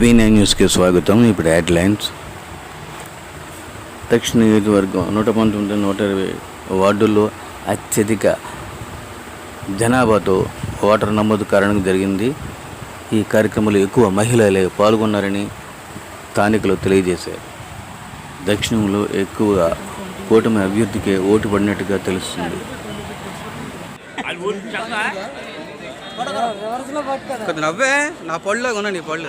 V nine న్యూస్కి స్వాగతం. ఇప్పుడు హెడ్లైన్స్ దక్షిణ నియోజకవర్గం నూట పంతొమ్మిది నూట ఇరవై వార్డుల్లో అత్యధిక జనాభాతో ఓటర్ నమోదు కారణంగా జరిగింది. ఈ కార్యక్రమంలో ఎక్కువ మహిళలే పాల్గొన్నారని స్థానికులు తెలియజేశారు. దక్షిణంలో ఎక్కువగా కూటమి అభ్యర్థికే ఓటు పడినట్టుగా తెలుస్తుంది. కొద్ది నవ్వే నా పళ్ళలో కొన్నా నీ పళ్ళు.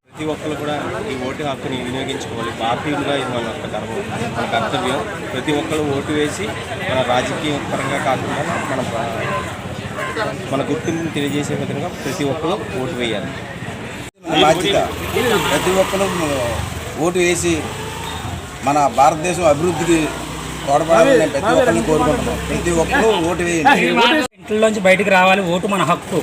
ప్రతి ఒక్కరు కూడా ఈ ఓటు హక్కుని వినియోగించుకోవాలి. పార్టీలుగా ఇది మన యొక్క ధర్మం మన కర్తవ్యం. ప్రతి ఒక్కరు ఓటు వేసి మన రాజకీయ పరంగా కాకుండా మన మన గుర్తింపుని తెలియజేసే విధంగా ప్రతి ఒక్కరు ఓటు వేయాలి. బాధ్యత. ప్రతి ఒక్కరు ఓటు వేసి మన భారతదేశం అభివృద్ధికి తోడ్పడాలని ప్రతి ఒక్కరిని కోరుకుంటున్నాను ప్రతి ఒక్కరు ఓటు వేయండి. ఇంట్లోంచి బయటికి రావాలి. ఓటు మన హక్కు.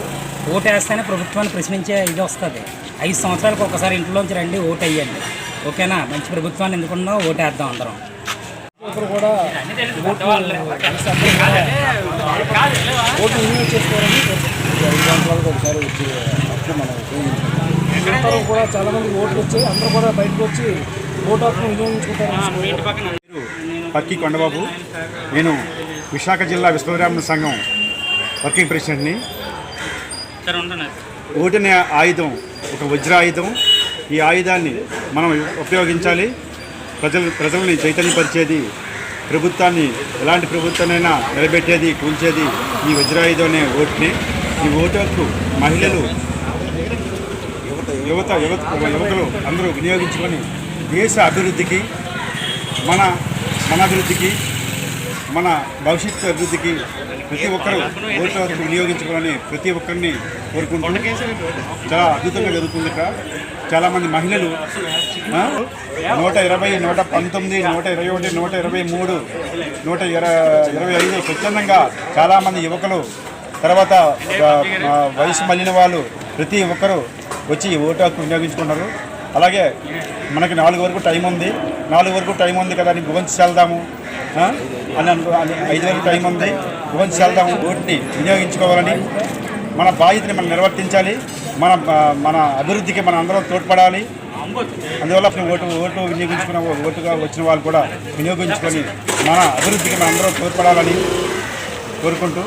ఓటు వేస్తేనే ప్రభుత్వాన్ని ప్రశ్నించే ఇది వస్తుంది. ఐదు సంవత్సరాలకు ఒకసారి ఇంట్లోంచి రండి ఓటు వేయండి ఓకేనా? మంచి ప్రభుత్వాన్ని ఎందుకున్నా ఓటు వేద్దాం అందరం ఒకసారి వచ్చి అప్పుడు మనం ఉపయోగించాలి. అందరూ కూడా చాలా మంది ఓట్లు వచ్చి అందరూ కూడా బయటకు వచ్చి ఓటు హక్కును వినియోగించుకుంటారు పక్కి కొండబాబు. నేను విశాఖ జిల్లా విశ్వబ్రాహ్మణ సంఘం వర్కింగ్ ప్రెసిడెంట్ని. ఓటనే ఆయుధం ఒక వజ్రాయుధం. ఈ ఆయుధాన్ని మనం ఉపయోగించాలి. ప్రజలు ప్రజల్ని చైతన్యపరిచేది ప్రభుత్వాన్ని ఎలాంటి ప్రభుత్వాన్నైనా నిలబెట్టేది కూల్చేది ఈ వజ్రాయుధం అనే ఓటుని. ఈ ఓటు మహిళలు యువత యువత యువకులు అందరూ వినియోగించుకొని దేశ అభివృద్ధికి మన మన అభివృద్ధికి మన భవిష్యత్తు అభివృద్ధికి ప్రతి ఒక్కరూ ఓటు హక్కు వినియోగించుకోవాలని ప్రతి ఒక్కరిని కోరుకుంటున్నాం. చాలా అద్భుతంగా జరుగుతుంది ఇక్కడ. చాలామంది మహిళలు నూట ఇరవై నూట పంతొమ్మిది నూట ఇరవై ఒకటి నూట ఇరవై మూడు నూట ఇరవై ఇరవై ఐదు స్వచ్ఛందంగా చాలామంది యువకులు తర్వాత వయసు మళ్ళిన వాళ్ళు ప్రతి ఒక్కరూ వచ్చి ఓటు హక్కు వినియోగించుకున్నారు అలాగే మనకి నాలుగు వరకు టైం ఉంది. నాలుగు వరకు టైం ఉంది కదా అని భువంచి వెళ్దాము. అని అనుకో అని ఐదు వరకు టైం ఉంది భువంచి వెళ్దాం ఓటుని వినియోగించుకోవాలని మన బాధ్యతని మనం నిర్వర్తించాలి. మన మన అభివృద్ధికి మనం అందరం తోడ్పడాలి. అందువల్ల ఓటు ఓటు వినియోగించుకున్న ఓటుగా వచ్చిన వాళ్ళు కూడా వినియోగించుకొని మన అభివృద్ధికి మనం అందరం తోడ్పడాలని కోరుకుంటూ